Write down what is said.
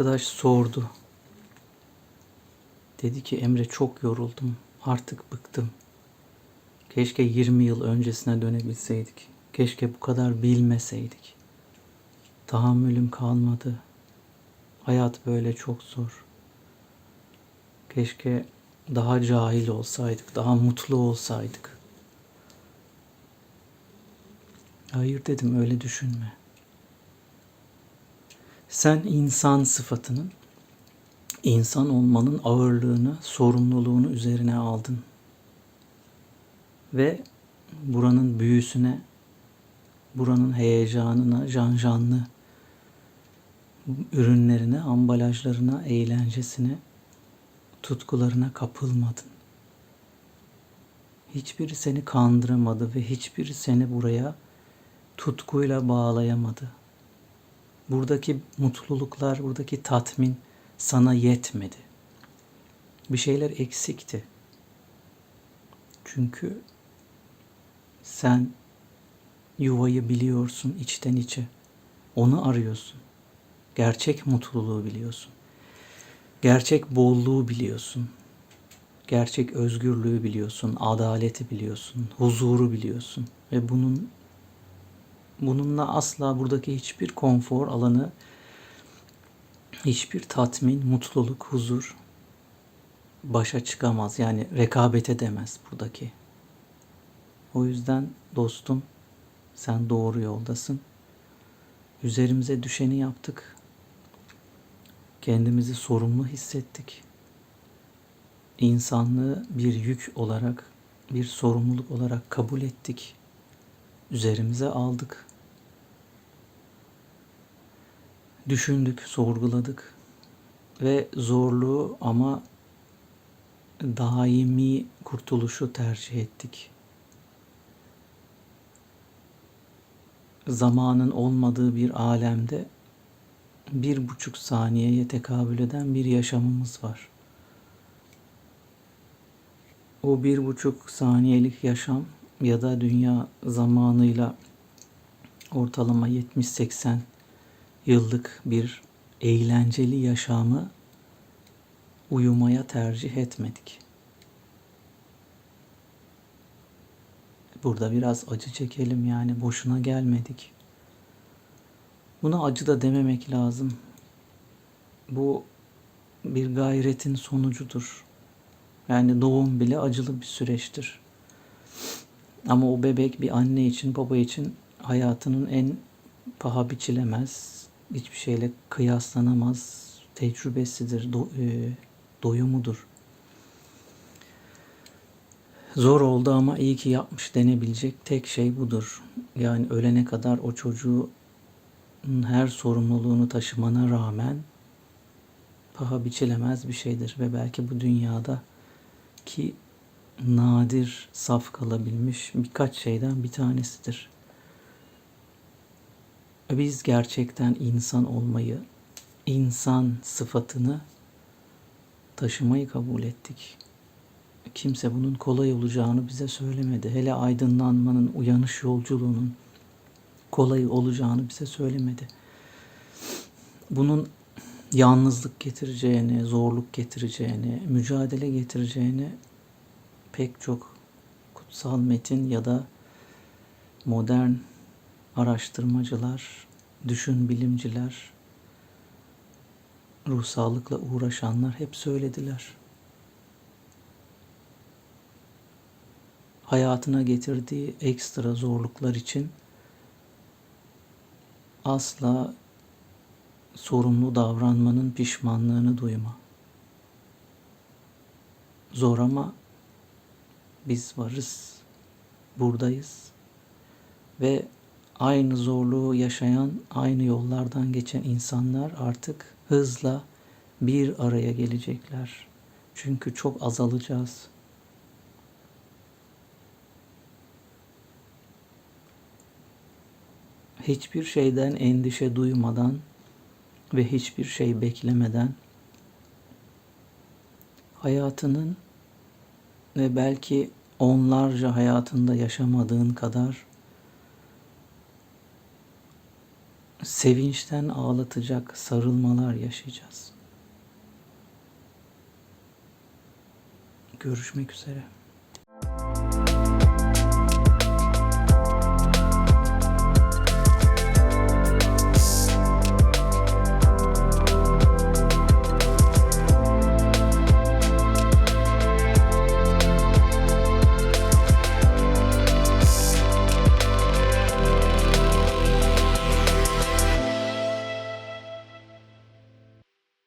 arkadaş sordu. Dedi ki Emre çok yoruldum. Artık bıktım. Keşke 20 yıl öncesine dönebilseydik. Keşke bu kadar bilmeseydik. Tahammülüm kalmadı. Hayat böyle çok zor. Keşke daha cahil olsaydık, daha mutlu olsaydık. Hayır dedim öyle düşünme. Sen insan sıfatının, insan olmanın ağırlığını, sorumluluğunu üzerine aldın. Ve buranın büyüsüne, buranın heyecanına, janjanlı ürünlerine, ambalajlarına, eğlencesine, tutkularına kapılmadın. Hiçbiri seni kandıramadı ve hiçbiri seni buraya tutkuyla bağlayamadı. Buradaki mutluluklar, buradaki tatmin sana yetmedi. Bir şeyler eksikti. Çünkü sen yuvayı biliyorsun içten içe. Onu arıyorsun. Gerçek mutluluğu biliyorsun. Gerçek bolluğu biliyorsun. Gerçek özgürlüğü biliyorsun, adaleti biliyorsun, huzuru biliyorsun ve bunun bununla asla buradaki hiçbir konfor alanı, hiçbir tatmin, mutluluk, huzur başa çıkamaz. Yani rekabet edemez buradaki. O yüzden dostum sen doğru yoldasın. Üzerimize düşeni yaptık. Kendimizi sorumlu hissettik. İnsanlığı bir yük olarak, bir sorumluluk olarak kabul ettik. Üzerimize aldık. Düşündük, sorguladık ve zorluğu ama daimi kurtuluşu tercih ettik. Zamanın olmadığı bir alemde bir buçuk saniyeye tekabül eden bir yaşamımız var. O bir buçuk saniyelik yaşam ya da dünya zamanıyla ortalama 70-80 yıllık bir eğlenceli yaşamı uyumaya tercih etmedik. Burada biraz acı çekelim yani boşuna gelmedik. Buna acı da dememek lazım. Bu bir gayretin sonucudur. Yani doğum bile acılı bir süreçtir. Ama o bebek bir anne için, baba için hayatının en paha biçilemez, hiçbir şeyle kıyaslanamaz tecrübesidir, do, e, doyumudur. Zor oldu ama iyi ki yapmış denebilecek tek şey budur. Yani ölene kadar o çocuğu her sorumluluğunu taşımana rağmen paha biçilemez bir şeydir ve belki bu dünyada ki nadir saf kalabilmiş birkaç şeyden bir tanesidir. Biz gerçekten insan olmayı, insan sıfatını taşımayı kabul ettik. Kimse bunun kolay olacağını bize söylemedi. Hele aydınlanmanın, uyanış yolculuğunun kolay olacağını bize söylemedi. Bunun yalnızlık getireceğini, zorluk getireceğini, mücadele getireceğini pek çok kutsal metin ya da modern araştırmacılar, düşün bilimciler, ruh sağlıkla uğraşanlar hep söylediler. Hayatına getirdiği ekstra zorluklar için asla sorumlu davranmanın pişmanlığını duyma. Zor ama biz varız, buradayız ve aynı zorluğu yaşayan, aynı yollardan geçen insanlar artık hızla bir araya gelecekler. Çünkü çok azalacağız. hiçbir şeyden endişe duymadan ve hiçbir şey beklemeden hayatının ve belki onlarca hayatında yaşamadığın kadar sevinçten ağlatacak sarılmalar yaşayacağız. Görüşmek üzere.